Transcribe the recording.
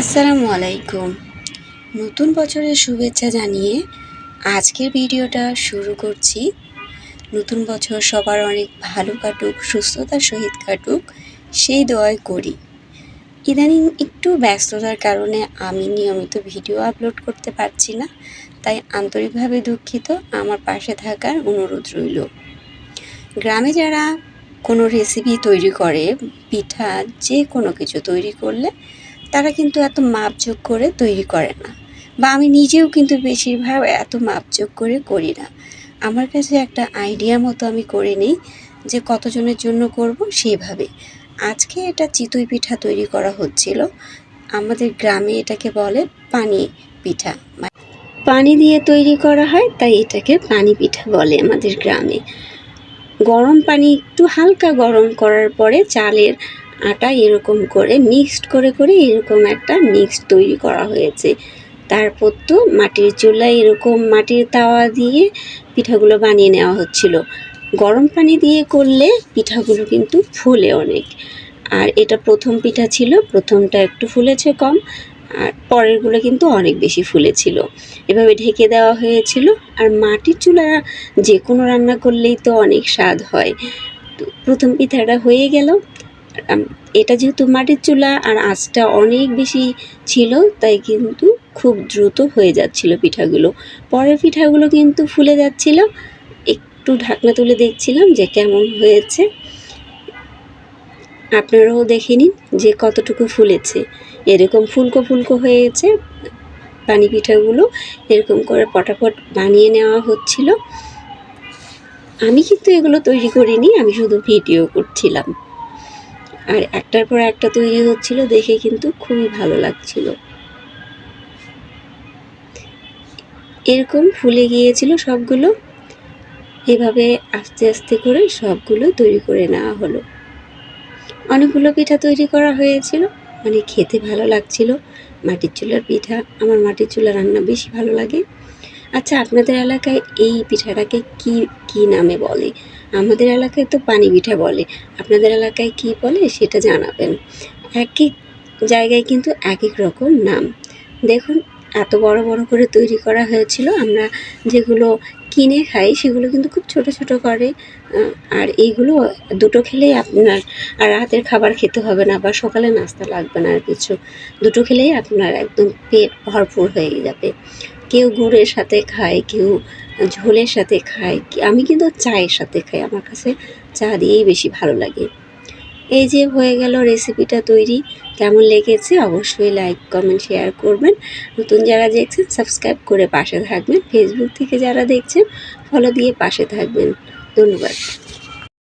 আসসালামু আলাইকুম। নতুন বছরের শুভেচ্ছা জানিয়ে আজকের ভিডিওটা শুরু করছি। নতুন বছর সবার অনেক ভালো কাটুক, সুস্থতার সহিত কাটুক, সেই দোয়াই করি। ইদানিং একটু ব্যস্ততার কারণে আমি নিয়মিত ভিডিও আপলোড করতে পারছি না, তাই আন্তরিকভাবে দুঃখিত আমার পাশে থাকার অনুরোধ রইল। গ্রামে যারা কোনো রেসিপি তৈরি করে, পিঠা যে কোনো কিছু তৈরি করলে তারা কিন্তু এত মাপযোগ করে তৈরি করে না। বা আমি নিজেও কিন্তু বেশিরভাগ এত মাপযোগ করে করি না। আমার কাছে একটা আইডিয়া মতো আমি করে নিই যে কতজনের জন্য করব সেইভাবে। আজকে এটা চিতই পিঠা তৈরি করা হচ্ছিল। আমাদের গ্রামে এটাকে বলে পানি পিঠা। পানি দিয়ে তৈরি করা হয়, তাই এটাকে পানি পিঠা বলে আমাদের গ্রামে। গরম পানি একটু হালকা গরম করার পরে চালের আটা এরকম করে মিক্সড করে করে এরকম একটা মিক্স তৈরি করা হয়েছে। তারপর তো মাটির চুলায় এরকম মাটির তাওয়া দিয়ে পিঠাগুলো বানিয়ে নেওয়া হচ্ছিল। গরম পানি দিয়ে করলে পিঠাগুলো কিন্তু ফুলে অনেক। আর এটা প্রথম পিঠা ছিল, প্রথমটা একটু ফুলেছে কম, আর পরেরগুলো কিন্তু অনেক বেশি ফুলেছিল। এভাবে ঢেকে দেওয়া হয়েছিল, আর মাটির চুলা যে কোনো রান্না করলেই তো অনেক স্বাদ হয়। প্রথম পিঠাটা হয়ে গেল এটা যেহেতু মাটির চুলা আর আঁচটা অনেক বেশি ছিল, তাই কিন্তু খুব দ্রুত হয়ে যাচ্ছিল পিঠাগুলো। পরের পিঠাগুলো কিন্তু ফুলে যাচ্ছিল। একটু ঢাকনা তুলে দেখছিলাম যে কেমন হয়েছে। আপনারাও দেখে নিন যে কতটুকু ফুলেছে। এরকম ফুলকো ফুলকো হয়েছে পানি পিঠাগুলো, এরকম করে পটাপট বানিয়ে নেওয়া হচ্ছিল। আমি কিন্তু এগুলো তৈরি করিনি, আমি শুধু ভিডিও করছিলাম। আর একটার পর একটা তৈরি হচ্ছিল, দেখে কিন্তু খুবই ভালো লাগছিল। এরকম ফুলে গিয়েছিল সবগুলো, এভাবে আস্তে আস্তে করে সবগুলো তৈরি করে নেওয়া হলো। অনেকগুলো পিঠা তৈরি করা হয়েছিল মানে খেতে ভালো লাগছিল। মাটির চুলার পিঠা, আমার মাটির চুলা রান্না বেশি ভালো লাগে। আচ্ছা আপনাদের এলাকায় এই পিঠাটাকে কি কি নামে বলে? আমাদের এলাকায় তো পানি পিঠা বলে। আপনাদের এলাকায় কি বলে সেটা জানাবেন। এক এক জায়গায় কিন্তু এক এক রকম নাম। দেখুন, এত বড় বড় করে তৈরি করা হয়েছিল। আমরা যেগুলো কিনে খাই, সেগুলো কিন্তু খুব ছোট ছোট করে। আর এইগুলো দুটো খেলেই আপনার আর রাতের খাবার খেতে হবে না বা সকালে নাস্তা লাগবে না আর কিছু। দুটো খেলেই আপনার একদম পেট ভরপুর হয়ে যাবে। কেউ গুড়ের সাথে খায়, কেউ ঝোলের সাথে খায় আমি কিন্তু চায়ের সাথে খাই। আমার কাছে চা দিয়েই বেশি ভালো লাগে। এই যে হয়ে গেল রেসিপিটা তৈরি। কেমন লেগেছে অবশ্যই লাইক কমেন্ট শেয়ার করবেন। নতুন যারা দেখছেন সাবস্ক্রাইব করে পাশে থাকবেন। ফেসবুক থেকে যারা দেখছেন ফলো দিয়ে পাশে থাকবেন। ধন্যবাদ।